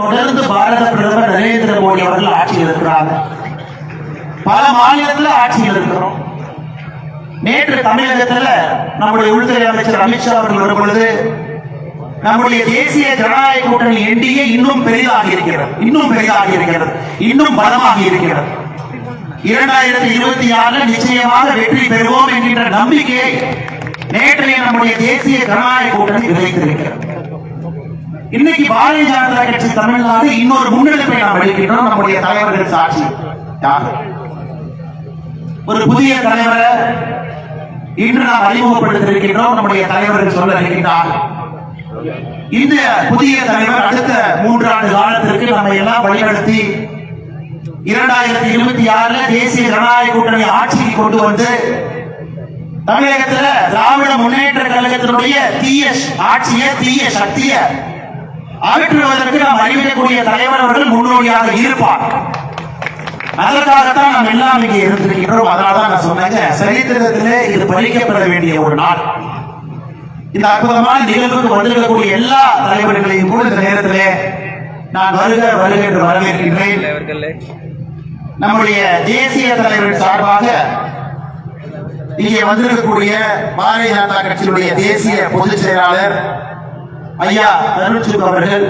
தொடர்ந்து பாரத பிரதமர் நரேந்திர மோடி அவர்கள் ஆட்சியில் இருக்கிறாங்க. பல மாநிலத்தில் ஆட்சியில் இருக்கிறோம். நேற்று தமிழகத்துல நம்முடைய உள்துறை அமைச்சர் அமித்ஷா அவர்கள் வரும் பொழுது நம்முடைய தேசிய ஜனநாயக கூட்டணி என்டிஏ இன்னும் பெரிதாக இருக்கிறது. இன்னும் பெரிதாக இருக்கிறது. இன்னும் பலமாக இருக்கிறது. இரண்டாயிரத்தி இருபத்தி ஆறுல நிச்சயமாக வெற்றி பெறுவோம் என்கின்ற நம்பிக்கையை நேற்றைய நம்முடைய தேசிய ஜனநாயக கூட்டணி விதைத்திருக்கிறது. இன்னைக்கு பாரதிய ஜனதா கட்சி தமிழ்நாடு இன்னொரு முன்னெடுப்பை நாம் எடுக்கின்றோம் நம்முடைய தலைவர்கள் சாட்சி. யார்? ஒரு புதிய தலைவரை இன்று நாம் அறிமுகப்படுத்தியிருக்கின்றோம் நம்முடைய தலைவர்கள் சொல்ல இருக்கின்றார். இந்த புதிய தலைவர் அடுத்த மூன்றாண்டு காலத்திற்கு நம்ம எல்லாம் வழிநடத்தி இரண்டாயிரத்தி இருபத்தி ஆறுல தேசிய ஜனநாயக கூட்டணி ஆட்சிக்கு கொண்டு வந்து தமிழகத்துல திராவிட முன்னேற்ற கழகத்தினுடைய தீய ஆட்சிய தீய சக்திய அகற்றுவதற்கு நாம் அறிவிக்கக்கூடிய தலைவர் அவர்கள் முன்னோடியாக இருப்பார். அதற்காகத்தான் நாம் எல்லாம் இங்கே இருந்திருக்கின்றோம். அதனாலதான் நான் சொன்னேங்க சரித்திரத்திலே இது பழிக்கப்பட வேண்டிய ஒரு நாள். இந்த அற்புதமான நிகழ்வுக்கு வந்திருக்கக்கூடிய எல்லா தலைவர்களையும் கூட இந்த நேரத்திலே நான் வருக வருக என்று வரவேற்கின்றேன். நம்முடைய தேசிய தலைவர் சார்பாக இங்கே வந்திருக்கக்கூடிய பாரதிய ஜனதா கட்சியினுடைய தேசிய பொதுச் செயலாளர் ஐயா தருண்சுக் அவர்கள்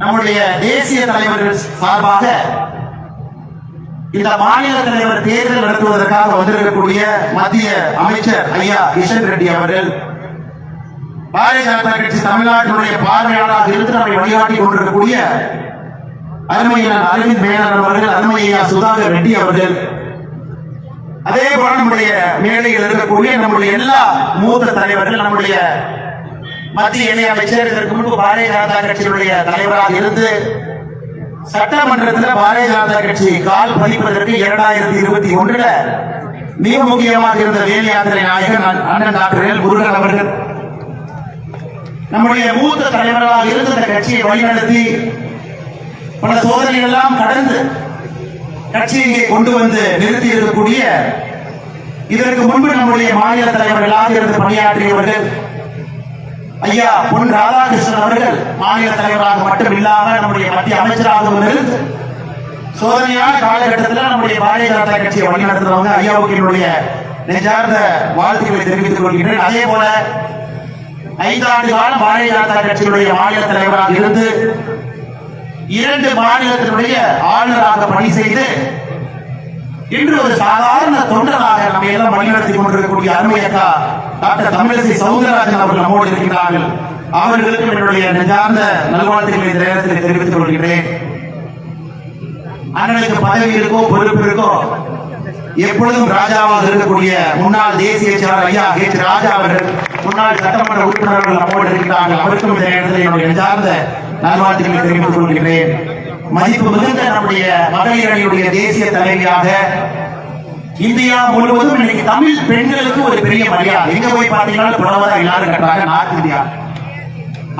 நம்முடைய தேசிய தலைவர்கள் சார்பாக இந்த மாநில தலைவர் தேர்தல் நடத்துவதற்காக வந்திருக்கக்கூடிய மத்திய அமைச்சர் ஐயா கிஷன் ரெட்டி அவர்கள் பாரதிய ஜனதா கட்சி தமிழ்நாட்டினுடைய பார்வையாளராக இருந்து நம்மை வழிகாட்டி கொண்டிருக்கக்கூடிய அருமையான அரவிந்த் மேனன் அவர்கள் அருமை ஐயா சுதாகர் ரெட்டி அவர்கள் அதே போல நம்முடைய மேடையில் இருக்கக்கூடிய நம்முடைய எல்லா மூத்த தலைவர்கள் நம்முடைய மத்திய இணையமைச்சர் இதற்கு முன்பு பாரதிய ஜனதா கட்சியினுடைய தலைவராக இருந்து சட்டமன்றத்தில் பாரதிய ஜனதா கட்சி கால் பதிப்பதற்கு இரண்டாயிரத்தி இருபத்தி ஒன்றுல மிக முக்கியமாக இருந்த வேலி யாத்திரை நாயகன் அண்ணன் டாக்டர் முருகன் அவர்கள் நம்முடைய மூத்த தலைவர்களாக இருந்து இந்த கட்சியை வழிநடத்தி பல சோதனைகள் எல்லாம் கடந்து கட்சியை இங்கே கொண்டு வந்து நிறுத்தி இருக்கக்கூடிய இதற்கு முன்பு நம்முடைய மாநில தலைவர்களாக இருந்து பணியாற்றியவர்கள் ஐயா பொன் ராதாகிருஷ்ணன் அவர்கள் மாநில தலைவராக மட்டும் இல்லாம நம்முடைய மத்திய அமைச்சராகவும் இருந்து சோதனையான காலகட்டத்தில் நம்முடைய பாரதிய ஜனதா கட்சியை வழிநடத்துறவங்க ஐயாவுக்கு என்னுடைய நெஞ்சார்ந்த வாழ்த்துக்களை தெரிவித்துக் கொள்கிறேன் அதே போல ஐந்தாண்டு காலம் பாரதிய ஜனதா கட்சியினுடைய மாநில தலைவராக இருந்து இரண்டு மாநிலத்தினுடைய ஆளுநராக பணி செய்து இன்று ஒரு சாதாரண தொண்டராக நம்ம எல்லாம் வழிநடத்தி கொண்டிருக்கக்கூடிய அருமையக்கா டாக்டர் தமிழிசை சவுந்தரராஜன் அவர்கள் நம்மோடு இருக்கிறார்கள். அவர்களுக்கும் என்னுடைய நெஞ்சார்ந்த நல்வாழ்த்துக்களை இந்த நேரத்தில் தெரிவித்துக் கொள்கிறேன் அண்ணனுக்கு பதவி இருக்கோ பொறுப்பு இருக்கோ எப்பொழுதும் ராஜாவாக இருக்கக்கூடிய முன்னாள் தேசிய செயலாளர் ஐயா ஹெச் ராஜா அவர்கள் முன்னாள் சட்டமன்ற உறுப்பினர்கள் நம்மோடு இருக்கிறார்கள். அவருக்கும் இந்த நேரத்தில் என்னுடைய நெஞ்சார்ந்த நல்வாழ்த்துக்களை தெரிவித்துக் கொள்கிறேன் மதிப்பு மிகுந்த நம்முடைய மகளிர் அணியுடைய தேசிய தலைவியாக இந்தியா முழுவதும் இன்னைக்கு தமிழ் பெண்களுக்கு ஒரு பெரிய மரியாதை. எங்க போய் பார்த்தீங்கன்னா புலவரா எல்லாரும் கட்டுறாங்க நார்த் இந்தியா.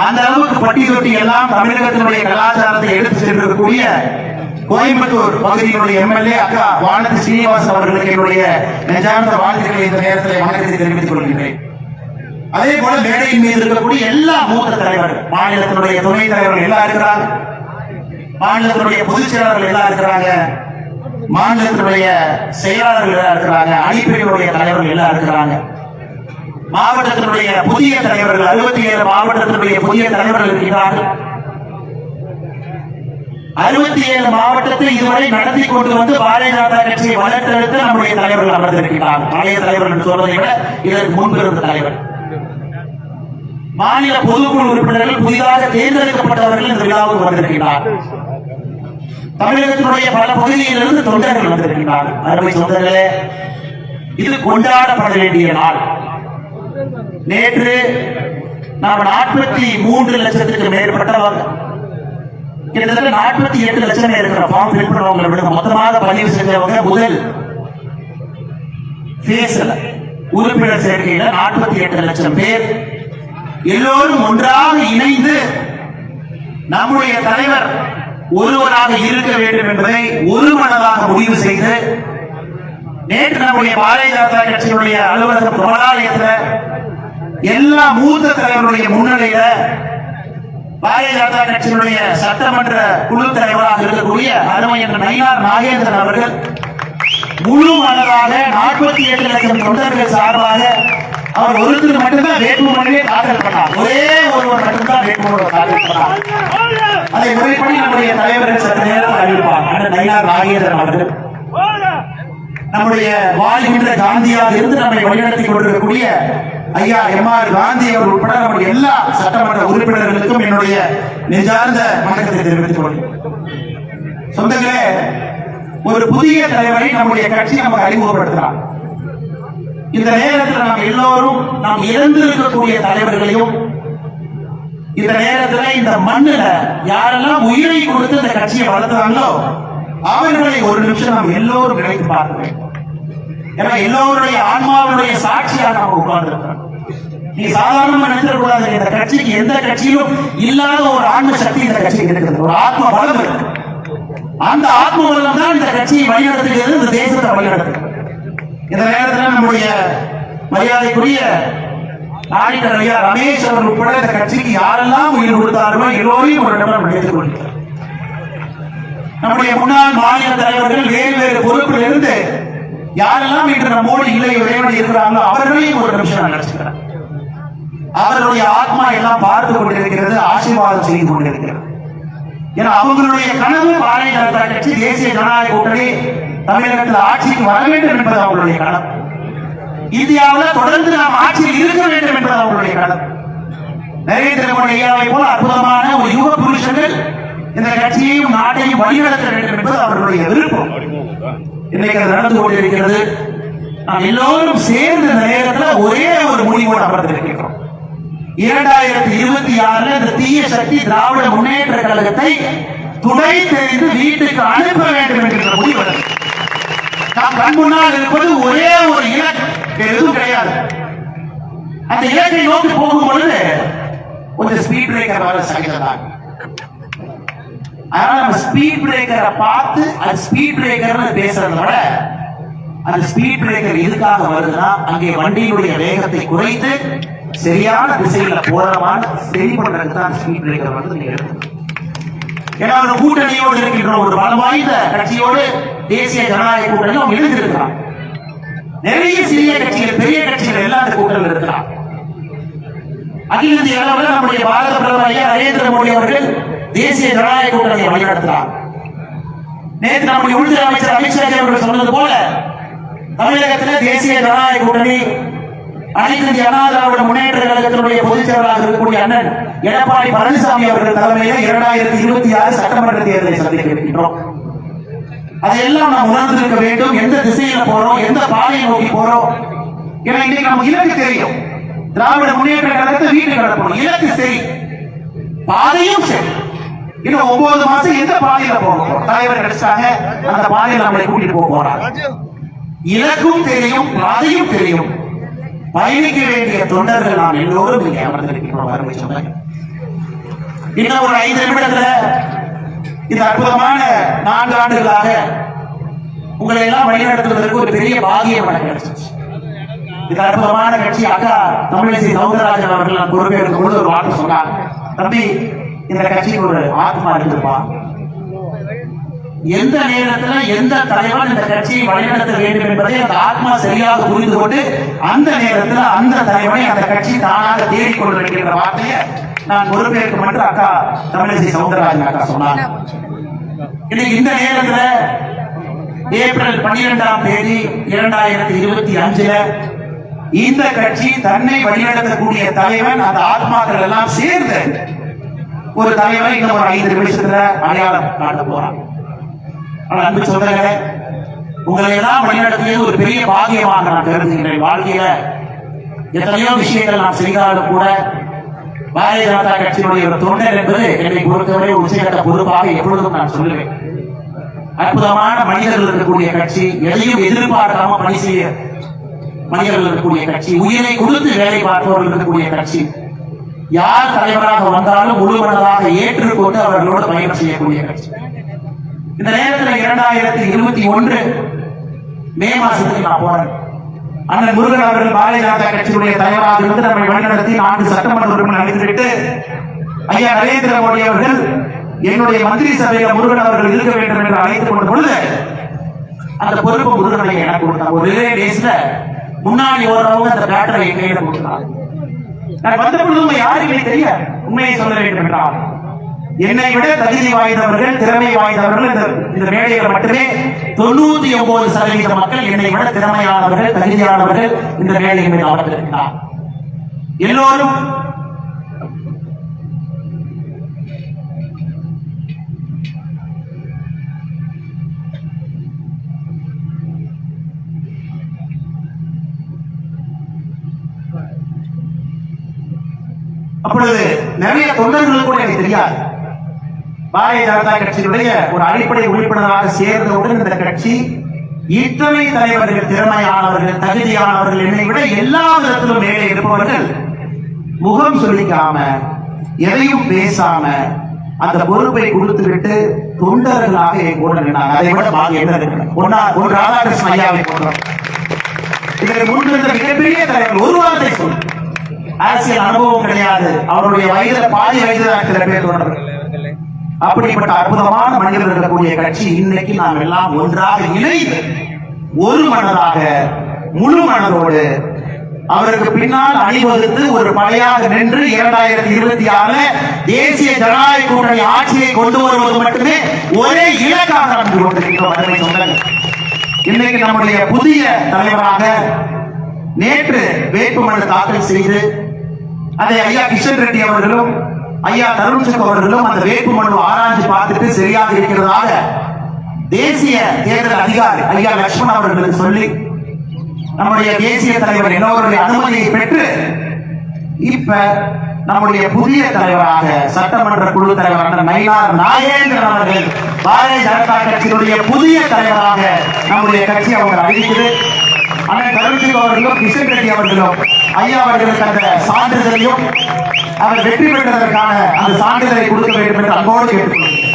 அந்த அளவுக்கு பட்டி தொட்டி எல்லாம் தமிழகத்தினுடைய கலாச்சாரத்தை எடுத்து சென்றிருக்கக்கூடிய கோயம்புத்தூர் பகுதியினுடைய எம்எல்ஏ அக்கா வானதி ஸ்ரீனிவாஸ் அவர்களுக்கு என்னுடைய நெஞ்சார்ந்த வாழ்த்துக்களை இந்த நேரத்தில் வணக்கத்தை தெரிவித்துக் கொள்கின்றேன். அதே போல மேடையின் மீது இருக்கக்கூடிய எல்லா மூத்த தலைவர்கள் மாநிலத்தினுடைய துணைத் தலைவர்கள் எல்லாம் இருக்கிறார்கள் மாநிலத்தினுடைய பொதுச் செயலாளர்கள் எல்லாம் இருக்கிறாங்க. மாநிலத்தினுடைய செயலாளர்கள் எல்லாம் இருக்கிறாங்க. அணிப்பிரிவுடைய தலைவர்கள் எல்லாம் இருக்கிறாங்க. மாவட்டத்தினுடைய புதிய தலைவர்கள் அறுபத்தி ஏழு மாவட்டத்தினுடைய புதிய தலைவர்கள் இருக்கிறார்கள் அறுபத்தி ஏழு மாவட்டத்தில் இதுவரை நடத்தி கொண்டு வந்து பாரதிய ஜனதா கட்சியை வளர்த்தெடுத்து நம்முடைய தலைவர்கள் அமர்ந்திருக்கிறார் பழைய தலைவர்கள் என்று சொல்வதை விட இதற்கு முன்பு இருந்த தலைவர். மாநில பொதுக்குழு உறுப்பினர்கள் புதிதாக தேர்ந்தெடுக்கப்பட்டவர்கள் இந்த விழாவுக்கு வந்திருக்கிறார் தமிழகத்தினுடைய பல பகுதியிலிருந்து தொண்டர்கள் வந்திருக்கிறார் அருமை சொந்தங்களே இது கொண்டாடப்பட வேண்டிய நாள். நேற்று நாம் நாற்பத்தி மூன்று லட்சத்துக்கு மேற்பட்டவர் கிட்டத்தட்ட நாற்பத்தி எட்டு லட்சம் பேர் இருக்கிற ஃபார்ம் ஃபில் பண்ணவங்களை விட மொத்தமாக பதிவு செஞ்சவங்க முதல் பேசல உறுப்பினர் சேர்க்கையில நாற்பத்தி எட்டு லட்சம் பேர். எல்லோரும் ஒன்றாக இணைந்து நம்முடைய தலைவர் ஒருவராக இருக்க வேண்டும் என்பதை ஒரு மனதாக முடிவு செய்து நேற்று நம்முடைய பாரதிய ஜனதா கட்சியினுடைய அலுவலக பிரபலாலயத்தில் எல்லா மூத்த தலைவருடைய முன்னிலையில பாரதிய ஜனதா கட்சியினுடைய சட்டமன்ற குழு தலைவராக இருக்கக்கூடிய அருமையன் நயினார் நாகேந்திரன் அவர்கள் முழு மனதாக நாற்பத்தி ஏழு லட்சம் தொண்டர்கள் சார்பாக அவர் ஒருத்தர் மட்டும்தான் வேட்புமனுவே தாக்கல் பண்ணார். ஒரே ஒருவர் மட்டும்தான் வேட்புமனு தாக்கல் பண்ணார். அதை முறைப்படி நம்முடைய தலைவர்கள் சற்று நேரம் அறிவிப்பார். அண்ணன் நயினார் நாகேந்திரன் அவர்கள். நம்முடைய வாழ்கின்ற காந்தியாக இருந்து நம்மை வழிநடத்தி கொண்டிருக்கக்கூடிய ஐயா எம் ஆர் காந்தி அவர் உட்பட நம்முடைய எல்லா சட்டமன்ற உறுப்பினர்களுக்கும் என்னுடைய நிஜார்ந்த வணக்கத்தை தெரிவித்துக் கொள்கிறேன். சொந்தங்களே ஒரு புதிய தலைவரை நம்முடைய கட்சி நமக்கு அறிமுகப்படுத்தலாம் இந்த நேரத்தில் நாம் எல்லோரும் நாம் இழந்து இருக்கக்கூடிய தலைவர்களையும் இந்த நேரத்தில் இந்த மண்ணுல யாரெல்லாம் உயிரை கொடுத்து இந்த கட்சியை வளர்த்தாங்களோ அவர்களை ஒரு நிமிஷம் நாம் எல்லோரும் நினைத்து பார்க்க வேண்டும் ஏன்னா எல்லோருடைய ஆன்மாவுடைய சாட்சியாக நாம் உட்கார்ந்து நீ சாதாரணமா நினைச்சிடக்கூடாது இந்த கட்சிக்கு எந்த கட்சியிலும் இல்லாத ஒரு ஆன்ம சக்தி இந்த கட்சிக்கு இருக்குது ஒரு ஆத்ம பலம் இருக்கு. அந்த ஆத்ம பலம் தான் இந்த கட்சியை வழிநடத்துகிறது இந்த தேசத்தை வழிநடத்துகிறது. இந்த நேரத்தில் நம்முடைய மரியாதைக்குரிய ஆடிட்டர் ஐயா ரமேஷ் அவர் உட்பட இந்த கட்சிக்கு யாரெல்லாம் உயிர் கொடுத்தார்களோ எல்லோரையும் ஒரு நிமிடம் நினைத்துக் கொள்கிறார் நம்முடைய முன்னாள் மாநில தலைவர்கள் வேறு வேறு பொறுப்பில் இருந்து யாரெல்லாம் இன்று நம்மோடு இல்லை இறைவன் இருக்கிறாங்களோ அவர்களையும் ஒரு நிமிஷம் நான் நினைச்சுக்கிறேன். அவர்களுடைய ஆத்மா எல்லாம் பார்த்து கொண்டிருக்கிறது ஆசீர்வாதம் செய்து கொண்டிருக்கிறது. ஏன்னா அவங்களுடைய கனவு பாரதிய ஜனதா கட்சி தேசிய ஜனநாயக கூட்டணி தமிழகத்தில் ஆட்சிக்கு வர வேண்டும் என்பது அவர்களுடைய கடன் இந்தியாவில் தொடர்ந்து நாம் ஆட்சியில் இருக்க வேண்டும் என்பது அவர்களுடைய கடன் நரேந்திர மோடி ஐயாவை போல அற்புதமான ஒரு யுக புருஷர்கள் இந்த கட்சியையும் நாட்டையும் வழிநடத்த வேண்டும் என்பது அவர்களுடைய விருப்பம். இன்னைக்கு அது நடந்து கொண்டிருக்கிறது. நாம் எல்லோரும் சேர்ந்த இந்த நேரத்தில் ஒரே ஒரு முடிவோடு அமர்ந்திருக்கிறோம் இரண்டாயிரத்தி இருபத்தி ஆறுல இந்த தீய சக்தி திராவிட முன்னேற்ற கழகத்தை துணை தெரிந்து வீட்டுக்கு அனுப்ப வேண்டும் என்கிற முடிவு நாம் கண் முன்னால் இருப்பது ஒரே ஒரு இலக்கு எதுவும் கிடையாது. அந்த இலக்கை நோக்கி போகும் பொழுது கொஞ்சம் ஸ்பீட் பிரேக்கர் வர சகிததான் அதனால நம்ம ஸ்பீட் பிரேக்கரை பார்த்து அது ஸ்பீட் பிரேக்கர்னு பேசுறத விட அந்த ஸ்பீட் பிரேக்கர் எதுக்காக வருதுன்னா அங்கே வண்டியினுடைய வேகத்தை குறைத்து சரியான திசையில போறமான சரி பண்றதுக்கு தான் ஸ்பீட் பிரேக்கர் வந்து நீங்க எடுக்கணும். ஏன்னா ஒரு கூட்டணியோடு இருக்கின்ற ஒரு பலம் வாய்ந்த கட்சியோடு தேசிய ஜனநாயக கூட்டணி அவங்க எழுந்திருக்கிறார் நிறைய சிறிய கட்சிகள் பெரிய கட்சிகள் எல்லாம் அந்த கூட்டணியில் இருக்கிறான் அகில இந்திய அளவில் நம்முடைய பாரத பிரதமர் ஐயா நரேந்திர மோடி அவர்கள் தேசிய ஜனநாயக கூட்டணியை வழிநடத்தினார் நேற்று நம்முடைய உள்துறை அமைச்சர் அமித்ஷா அவர்கள் சொன்னது போல தமிழகத்தில் தேசிய ஜனநாயக கூட்டணி அனைத்து இந்திய அண்ணா திராவிட முன்னேற்ற கழகத்தினுடைய பொதுச் செயலாளராக இருக்கக்கூடிய அண்ணன் எடப்பாடி பழனிசாமி அவர்கள் தலைமையில் இரண்டாயிரத்தி இருபத்தி ஆறு சட்டமன்ற தேர்தலை சந்திக்க இருக்கின்றோம். அதையெல்லாம் நாம் உணர்ந்திருக்க வேண்டும். எந்த திசையில போறோம்? எந்த பாதையை நோக்கி போறோம்? ஏன்னா இன்னைக்கு நமக்கு இலக்கு தெரியும். திராவிட முன்னேற்ற கழகத்தை வீட்டுக்கு நடத்தணும். இலக்கு சரி. பாதையும் சரி. இன்னும் ஒன்பது மாசம் எந்த பாதையில போகணும் போறோம்? தலைவர் கிடைச்சாங்க. அந்த பாதையில நம்மளை கூட்டிட்டு போக போறாங்க இலக்கும் தெரியும் பாதையும் தெரியும். பயணிக்க வேண்டிய தொண்டர்கள் நாம் எல்லோரும் இங்கே அமர்ந்திருக்கிறோம். அருமை சொன்னாங்க இன்னும் ஒரு ஐந்து நிமிடத்துல இந்த அற்புதமான நான்கு ஆண்டுகளாக உங்களை எல்லாம் வழிநடத்துவதற்கு ஒரு பெரிய பாகியம் எனக்கு கிடைச்சிச்சு. இந்த அற்புதமான கட்சி அக்கா தமிழிசை சவுந்தரராஜன் அவர்கள் நான் பொறுப்பேற்கும் பொழுது ஒரு வார்த்தை சொன்னார் தம்பி இந்த கட்சிக்கு ஒரு ஆத்மா இருந்திருப்பான் எந்த நேரத்துல எந்த தலைவன் இந்த கட்சியை வழிநடத்த வேண்டும் என்பதை அந்த ஆத்மா சரியாக புரிந்து கொண்டு அந்த நேரத்துல அந்த தலைவனை அந்த கட்சி தானாக தேடிக்கொண்டு இருக்கின்ற வார்த்தையை நான் பொறுப்பேற்கும் என்று அக்கா தமிழிசை சவுந்தரராஜன் அக்கா சொன்னாங்க இன்னைக்கு இந்த நேரத்துல ஏப்ரல் பன்னிரெண்டாம் தேதி இரண்டாயிரத்தி இருபத்தி அஞ்சுல இந்த கட்சி தன்னை வழிநடத்தக்கூடிய தலைவன் அந்த ஆத்மாக்கள் எல்லாம் சேர்ந்து ஒரு தலைவன் இன்னும் ஒரு ஐந்து நிமிஷத்துல அடையாளம் காட்ட போறான். அன்பு சொந்தங்களே உங்களை எல்லாம் வழிநடத்தியது ஒரு பெரிய பாகியமாக நான் கருதுகின்றேன். வாழ்க்கையில எத்தனையோ விஷயங்கள் நான் செய்தாலும் கூட பாரதிய ஜனதா கட்சியினுடைய ஒரு தொண்டர் என்பது என்னை பொறுத்தவரை உச்சகட்ட பொறுப்பாக எப்பொழுதும் நான் சொல்லுவேன். அற்புதமான மனிதர்கள் இருக்கக்கூடிய கட்சி எதையும் எதிர்பார்க்காம பணி செய்ய மனிதர்கள் இருக்கக்கூடிய கட்சி உயிரை கொடுத்து வேலை பார்ப்பவர்கள் இருக்கக்கூடிய கட்சி. யார் தலைவராக வந்தாலும் முழு மனதாக ஏற்றுக்கொண்டு அவர்களோடு பயணம் செய்யக்கூடிய கட்சி. இந்த நேரத்தில் இரண்டாயிரத்தி இருபத்தி ஒன்று மே மாசத்துக்கு நான் போனேன் அண்ணன் முருகன் அவர்கள் பாரதிய ஜனதா கட்சியினுடைய தலைவராக இருந்து நம்மை வழிநடத்தி நான்கு சட்டமன்ற உறுப்பினர் அளித்துவிட்டு ஐயா நரேந்திர மோடி அவர்கள் என்னுடைய மந்திரி சபையில முருகன் அவர்கள் இருக்க வேண்டும் என்று அழைத்துக் கொண்ட பொழுது அந்த பொறுப்பு முருகனை எனக்கு கொடுத்தாங்க ஒரே டேஸ்ல முன்னாடி ஓரளவு அந்த பேட்டரை என் கையில கொடுத்தாங்க நான் வந்த பொழுது உண்மை யாருமே தெரியாது உண்மையை சொல்ல வேண்டும் என்றால் என்னை விட தகுதி வாய்ந்தவர்கள் திறமை வாய்ந்தவர்கள் இந்த இந்த மேடையில் மட்டுமே தொண்ணூத்தி ஒன்பது சதவீத மக்கள் என்னை விட திறமையானவர்கள் தகுதியானவர்கள் இந்த மேடையில் மீது அமர்ந்திருக்கிறார். எல்லோரும் அப்பொழுது நிறைய தொண்டர்கள் கூட எனக்கு தெரியாது. பாரதிய ஜனதா கட்சியினுடைய ஒரு அடிப்படை உறுப்பினராக சேர்ந்தவுடன் இந்த கட்சி இத்தனை தலைவர்கள் திறமையானவர்கள் தகுதியானவர்கள் என்னை விட எல்லா விதத்திலும் மேலே இருப்பவர்கள் முகம் சொல்லிக்காம எதையும் பேசாம அந்த பொறுப்பை கொடுத்துவிட்டு தொண்டர்களாக என் கூட நின்றாங்க அதை விட பாதி என்ன இருக்கு ஒரு ராதாகிருஷ்ண ஐயாவை போன்றோம் இதற்கு முன்னிருந்த மிகப்பெரிய தலைவர் ஒரு வார்த்தை சொல். அரசியல் அனுபவம் கிடையாது. அவருடைய வயதுல பாதி வயதுதான் சில பேர் தொடர்பு. அப்படிப்பட்ட அற்புதமான மனிதர்கள் இருக்கக்கூடிய கட்சி இன்னைக்கு நாம் எல்லாம் ஒன்றாக இணைந்து ஒரு மனதாக முழு மனதோடு அவருக்கு பின்னால் அணிவகுத்து ஒரு படையாக நின்று இரண்டாயிரத்தி இருபத்தி ஆறு தேசிய ஜனநாயக கூட்டணி ஆட்சியை கொண்டு வருவது மட்டுமே ஒரே இலக்காக நடந்து கொண்டிருக்கிறோம் இன்னைக்கு நம்முடைய புதிய தலைவராக நேற்று வேட்புமனு தாக்கல் செய்து அதை ஐயா கிஷன் ரெட்டி அவர்களும் ஐயா தருண் அவர்களும் அந்த வேட்புமனு ஆராய்ச்சி பார்த்துட்டு சரியாக இருக்கிறதாக தேசிய தேர்தல் அதிகாரி ஐயா லட்சுமண் அவர்களுக்கு சொல்லி நம்முடைய தேசிய தலைவர் எல்லோருடைய அனுமதியை பெற்று இப்ப நம்முடைய புதிய தலைவராக சட்டமன்ற குழு தலைவரான நயினார் நாயேந்திரன் அவர்கள் பாரதிய ஜனதா கட்சியினுடைய புதிய தலைவராக நம்முடைய கட்சி அவங்க அறிவித்தது. அண்ணன் கருணாநிதி அவர்களும் கிஷன் ரெட்டி அவர்களும் ஐயா அவர்களுக்கு அந்த சான்றிதழையும் அவர் வெற்றி பெற்றதற்கான அந்த சான்றிதழை கொடுக்க வேண்டும் என்று அன்போடு கேட்டுக்கொள்கிறேன்.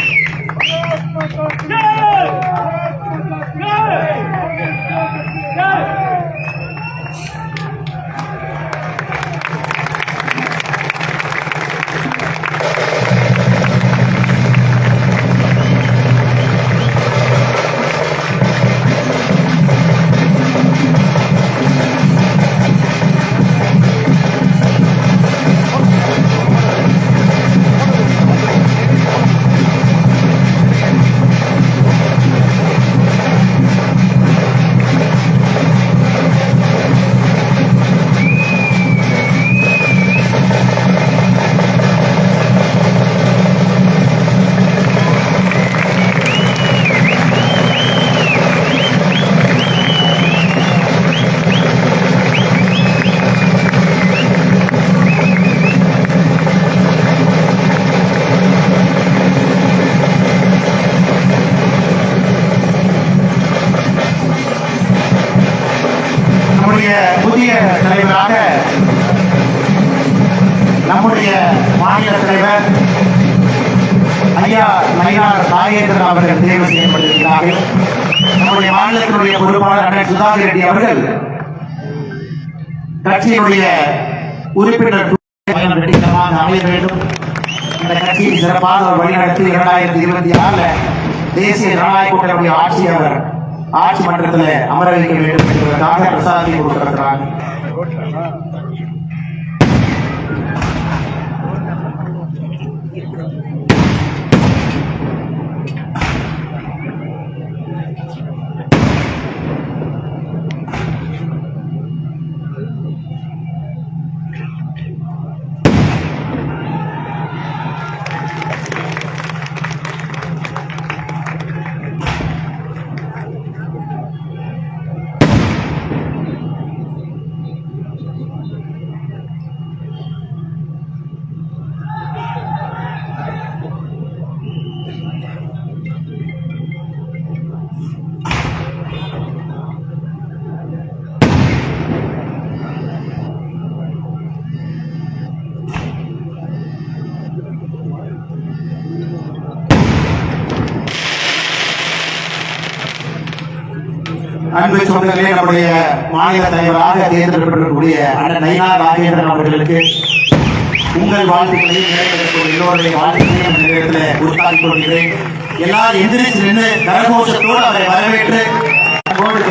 ஐயா நயினார் அவர்கள் தேர்வு செய்யப்பட்டிருக்கிறார்கள். நம்முடைய மாநிலத்தினுடைய பொறுப்பாளர் அண்ணன் சுதாகர் ரெட்டி அவர்கள் கட்சியினுடைய உறுப்பினர் அமைய வேண்டும். இந்த கட்சியை சிறப்பாக ஒரு வழிநடத்தி இரண்டாயிரத்தி இருபத்தி ஆறுல தேசிய ஜனநாயக கூட்டணியுடைய ஆட்சி அவர் ஆட்சி மன்றத்தில் அமர வைக்க வேண்டும் என்பதற்காக பிரசாதத்தை கொடுத்திருக்கிறார். அன்பு சொந்தங்களே நம்முடைய மாநில தலைவராக தேர்ந்தெடுக்கப்பட்டிருக்கக்கூடிய அண்ணன் நயினார் ராஜேந்திரன் அவர்களுக்கு உங்கள் வாழ்த்துக்களையும் எல்லோருடைய வாழ்த்துக்களையும் இந்த நேரத்தில் உருத்தாக்கிக் கொள்கிறேன். எல்லாரும் எந்திரிச்சு நின்று கரகோஷத்தோடு அவரை வரவேற்று அன்போடு